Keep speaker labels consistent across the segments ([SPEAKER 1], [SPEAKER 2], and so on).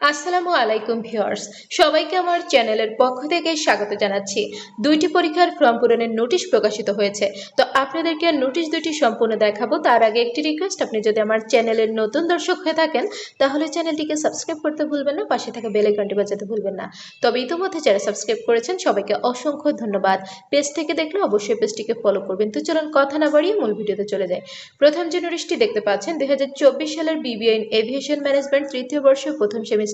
[SPEAKER 1] আসসালামু আলাইকুম ভিউয়ার্স। সবাইকে আমার চ্যানেলের পক্ষ থেকে স্বাগত জানাচ্ছি। দুইটি পরীক্ষার ফর্ম পূরণের নোটিশ প্রকাশিত হয়েছে। তো আপনাদেরকে নোটিশ দুটি সম্পূর্ণ দেখাবো। তার আগে একটি রিকোয়েস্ট আপনি যদি আমার চ্যানেলের নতুন দর্শক হয়ে থাকেন, তাহলে চ্যানেলটিকে সাবস্ক্রাইব করতে ভুলবেন না, পাশে থাকা বেল আইকনটি বাজাতে ভুলবেন না। তবে ইতিমধ্যে যারা সাবস্ক্রাইব করেছেন, সবাইকে অসংখ্য ধন্যবাদ। পেজ থেকে দেখলে অবশ্যই পেজটিকে ফলো করবেন। তো চলুন কথা না বাড়িয়ে মূল ভিডিওতে চলে যায় প্রথম যে নোটিশটি দেখতে পাচ্ছেন দু হাজার চব্বিশ সালের বিবিআইন এভিয়েশন ম্যানেজমেন্ট তৃতীয় বর্ষ প্রথম সেমিস্টার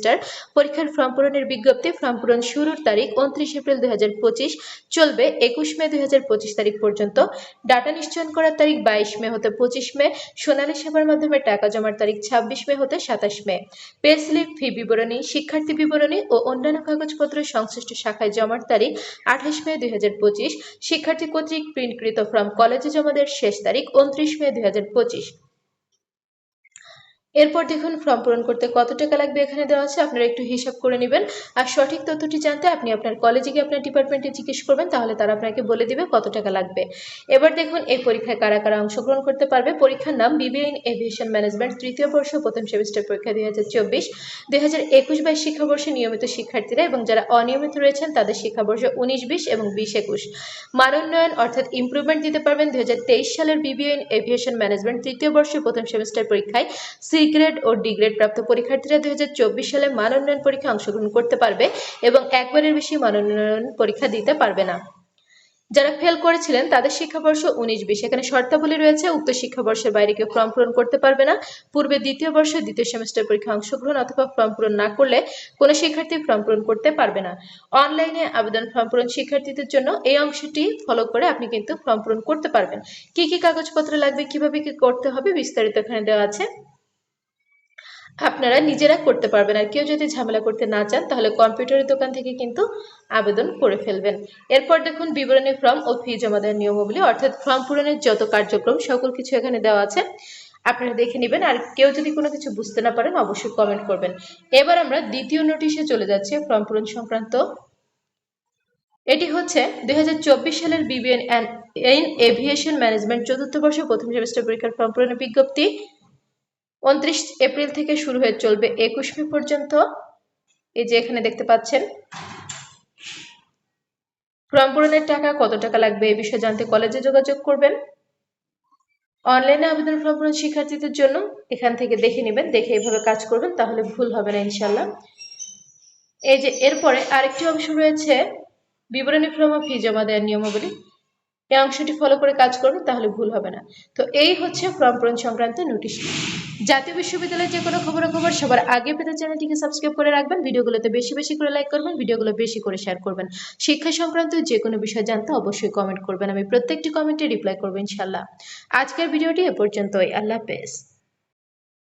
[SPEAKER 1] পরীক্ষার ফর্ম পূরণের বিজ্ঞপ্তি, ফর্ম পূরণ শুরুর তারিখ উনত্রিশ এপ্রিল দুই হাজার পঁচিশ, চলবে একুশ মে দুই হাজার পঁচিশ তারিখ পর্যন্ত। ডাটা নিশ্চয়ন করার তারিখ বাইশ মে হতে পঁচিশ মে, সোনালী সেবার মাধ্যমে টাকা জমার তারিখ ছাব্বিশ মে হতে সাতাশ মে। পে স্লিপ, ফি বিবরণী, শিক্ষার্থী বিবরণী ও অন্যান্য কাগজপত্র সংশ্লিষ্ট শাখায় জমার তারিখ আঠাশ মে দুই হাজার পঁচিশ। শিক্ষার্থী কর্তৃক প্রিন্টকৃত ফর্ম কলেজে জমা দেওয়ার শেষ তারিখ উনত্রিশ মে দুই হাজার পঁচিশ। এরপর দেখুন ফর্ম পূরণ করতে কত টাকা লাগবে এখানে দেওয়া আছে, আপনারা একটু হিসাব করে নেবেন। আর সঠিক তথ্যটি জানতে আপনি আপনার কলেজে গিয়ে আপনার ডিপার্টমেন্টে জিজ্ঞেস করবেন, তাহলে তারা আপনাকে বলে দিবে কত টাকা লাগবে। এবার দেখুন এই পরীক্ষায় কারা কারা অংশগ্রহণ করতে পারবে। পরীক্ষার নাম বিবিআই ইন এভিয়েশন ম্যানেজমেন্ট তৃতীয় বর্ষ, প্রথম সেমিস্টার পরীক্ষা দুই হাজার চব্বিশ। দুই হাজার একুশ বাইশ শিক্ষাবর্ষে নিয়মিত শিক্ষার্থীরা এবং যারা অনিয়মিত রয়েছেন, তাদের শিক্ষাবর্ষ উনিশ, বিশ এবং বিশ, একুশ। মানোন্নয়ন অর্থাৎ ইমপ্রুভমেন্ট দিতে পারবেন দুই হাজার তেইশ সালের বিবিআই ইন এভিয়েশন ম্যানেজমেন্ট তৃতীয় বর্ষের প্রথম সেমিস্টার পরীক্ষায়। সি গ্রেড ও ডি গ্রেড প্রাপ্ত পরীক্ষার্থীরা দুই হাজার চব্বিশ সালে মান উন্নয়ন পরীক্ষায় অংশগ্রহণ করতে পারবে এবং একবারের বেশি মান উন্নয়ন পরীক্ষা দিতে পারবে না। যারা ফেল করেছিলেন, তাদের শিক্ষাবর্ষ উনিশ বিশ। এখানে শর্তাবলী রয়েছে, উক্ত শিক্ষাবর্ষের বাইরে কেউ ফর্ম পূরণ করতে পারবে না। পূর্বে দ্বিতীয় বর্ষ দ্বিতীয় সেমিস্টার পরীক্ষায় অংশগ্রহণ অথবা ফর্ম পূরণ না করলে কোনো শিক্ষার্থী ফর্ম পূরণ করতে পারবে না। অনলাইনে আবেদন ফর্ম পূরণ শিক্ষার্থীদের জন্য এই অংশটি ফলো করে আপনি কিন্তু ফর্ম পূরণ করতে পারবেন। কি কি কাগজপত্র লাগবে, কীভাবে কি করতে হবে, বিস্তারিত এখানে দেওয়া আছে। আপনারা নিজেরা করতে পারবেন আর কেউ যদি ঝামেলা করতে না চান, তাহলে কম্পিউটারের দোকান থেকে কিন্তু আবেদন করে ফেলবেন। এরপর দেখুন বিবরণী ফর্ম ও ফি জমা দেওয়ার নিয়মাবলী, অর্থাৎ ফর্ম পূরণের যত কার্যক্রম, সকল কিছু এখানে দেওয়া আছে। আপনারা দেখে নেবেন আর কেউ যদি কোনো কিছু বুঝতে না পারেন, অবশ্যই কমেন্ট করবেন। এবার আমরা দ্বিতীয় নোটিশে চলে যাচ্ছি, ফর্ম পূরণ সংক্রান্ত। এটি হচ্ছে দুই হাজার চব্বিশ সালের বিবিএন অ্যান্ড এভিয়েশন ম্যানেজমেন্ট চতুর্থ বর্ষ প্রথম সেমিস্টার পরীক্ষার ফর্ম পূরণের বিজ্ঞপ্তি। উনত্রিশ এপ্রিল থেকে শুরু হয়ে চলবে একুশ মে পর্যন্ত। এই যে এখানে দেখতে পাচ্ছেন। ফর্ম পূরণের টাকা কত টাকা লাগবে এ বিষয়ে জানতে কলেজে যোগাযোগ করবেন। অনলাইনে আবেদন ফর্ম পূরণ শিক্ষার্থীদের জন্য এখান থেকে দেখে নেবেন, দেখে এভাবে কাজ করবেন, তাহলে ভুল হবে না ইনশাল্লাহ এই যে এরপরে আরেকটি অংশ রয়েছে, বিবরণী ফর্ম ফি জমা দেওয়ার নিয়মাবলী। এই অংশটি ফলো করে কাজ করবে তাহলে ভুল হবে না। তো এই হচ্ছে ফর্ম পূরণ সংক্রান্ত নোটিশ জাতীয় বিশ্ববিদ্যালয়ের যে কোনো খবর সবার আগে পেতে চ্যানেলটিকে সাবস্ক্রাইব করে রাখবেন, ভিডিওগুলোতে বেশি বেশি করে লাইক করবেন, ভিডিওগুলো বেশি করে শেয়ার করবেন। শিক্ষা সংক্রান্ত যে কোনো বিষয় জানতে অবশ্যই কমেন্ট করবেন, আমি প্রত্যেকটি কমেন্টে রিপ্লাই করব ইনশাল্লাহ আজকের ভিডিওটি এ পর্যন্তই, আল্লাহ হাফেজ।